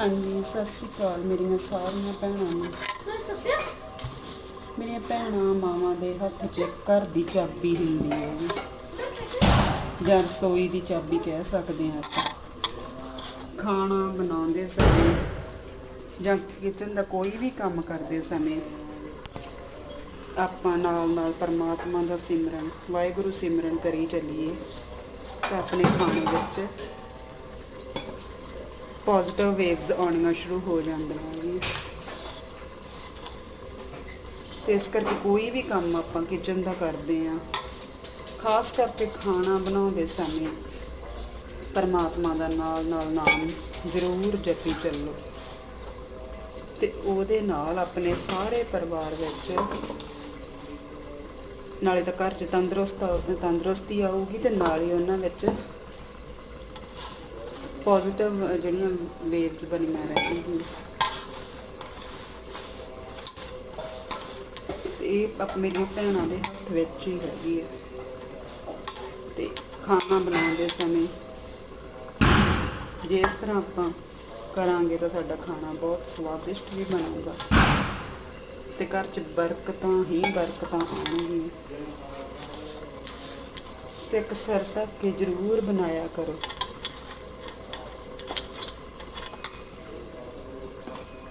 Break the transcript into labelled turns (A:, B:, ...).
A: ਹਾਂਜੀ ਸਤਿ ਸ਼੍ਰੀ ਅਕਾਲ ਮੇਰੀਆਂ ਸਾਰੀਆਂ ਭੈਣਾਂ ਨੂੰ। ਮੇਰੀਆਂ ਭੈਣਾਂ ਮਾਵਾਂ ਦੇ ਹੱਥ 'ਚ ਘਰ ਦੀ ਚਾਬੀ ਹੁੰਦੀ ਹੈ ਜੀ। ਜਾਂ ਰਸੋਈ ਦੀ ਚਾਬੀ ਕਹਿ ਸਕਦੇ ਹਾਂ ਆਪਾਂ। ਖਾਣਾ ਬਣਾਉਂਦੇ ਸਮੇਂ ਜਾਂ ਕਿਚਨ ਦਾ ਕੋਈ ਵੀ ਕੰਮ ਕਰਦੇ ਸਮੇਂ ਆਪਾਂ ਨਾਲ ਨਾਲ ਪਰਮਾਤਮਾ ਦਾ ਸਿਮਰਨ ਵਾਹਿਗੁਰੂ ਸਿਮਰਨ ਕਰੀ ਚੱਲੀਏ ਤਾਂ ਆਪਣੇ ਖਾਣੇ ਵਿੱਚ ਪੋਜ਼ਿਟਿਵ ਵੇਵਸ ਆਉਣੀਆਂ ਸ਼ੁਰੂ ਹੋ ਜਾਂਦੀਆਂ ਨੇ ਤੇ ਇਸ ਕਰਕੇ ਕੋਈ ਵੀ ਕੰਮ ਆਪਾਂ ਕਿਚਨ ਦਾ ਕਰਦੇ ਆ ਖਾਸ ਕਰਕੇ ਖਾਣਾ ਬਣਾਉਂਦੇ ਸਮੇਂ ਪਰਮਾਤਮਾ ਦਾ ਨਾਲ ਨਾਲ ਨਾਮ ਜ਼ਰੂਰ ਜਪੀ ਚੱਲੋ। ਤੇ ਉਹਦੇ ਨਾਲ ਆਪਣੇ ਸਾਰੇ ਪਰਿਵਾਰ ਵਿੱਚ ਨਾਲੇ ਤਾਂ ਘਰ 'ਚ ਤੰਦਰੁਸਤ ਤੰਦਰੁਸਤੀ ਆਊਗੀ ਤੇ ਨਾਲ ਹੀ ਉਹਨਾਂ ਵਿੱਚ ਪੋਜ਼ਿਟਿਵ ਜਿਹੜੀਆਂ ਵੇਵਸ ਬਣੀਆਂ ਰਹਿਣਗੀਆਂ ਇਹ ਆਪ ਮੇਰੀਆਂ ਭੈਣਾਂ ਦੇ ਹੱਥ ਵਿੱਚ ਹੀ ਹੈਗੀ ਹੈ। ਤੇ ਖਾਣਾ ਬਣਾਉਂਦੇ ਸਮੇਂ ਜੇ ਇਸ ਤਰ੍ਹਾਂ ਆਪਾਂ ਕਰਾਂਗੇ ਤਾਂ ਸਾਡਾ ਖਾਣਾ ਬਹੁਤ ਸਵਾਦਿਸ਼ਟ ਵੀ ਬਣੂਗਾ। ਤੇ ਘਰ 'ਚ ਬਰਕਤਾਂ ਹੀ ਬਰਕਤਾਂ ਆਉਣਗੀਆਂ। ਤੇ ਇੱਕ ਸਿਰ ਢੱਕ ਕੇ ਜ਼ਰੂਰ ਬਣਾਇਆ ਕਰੋ।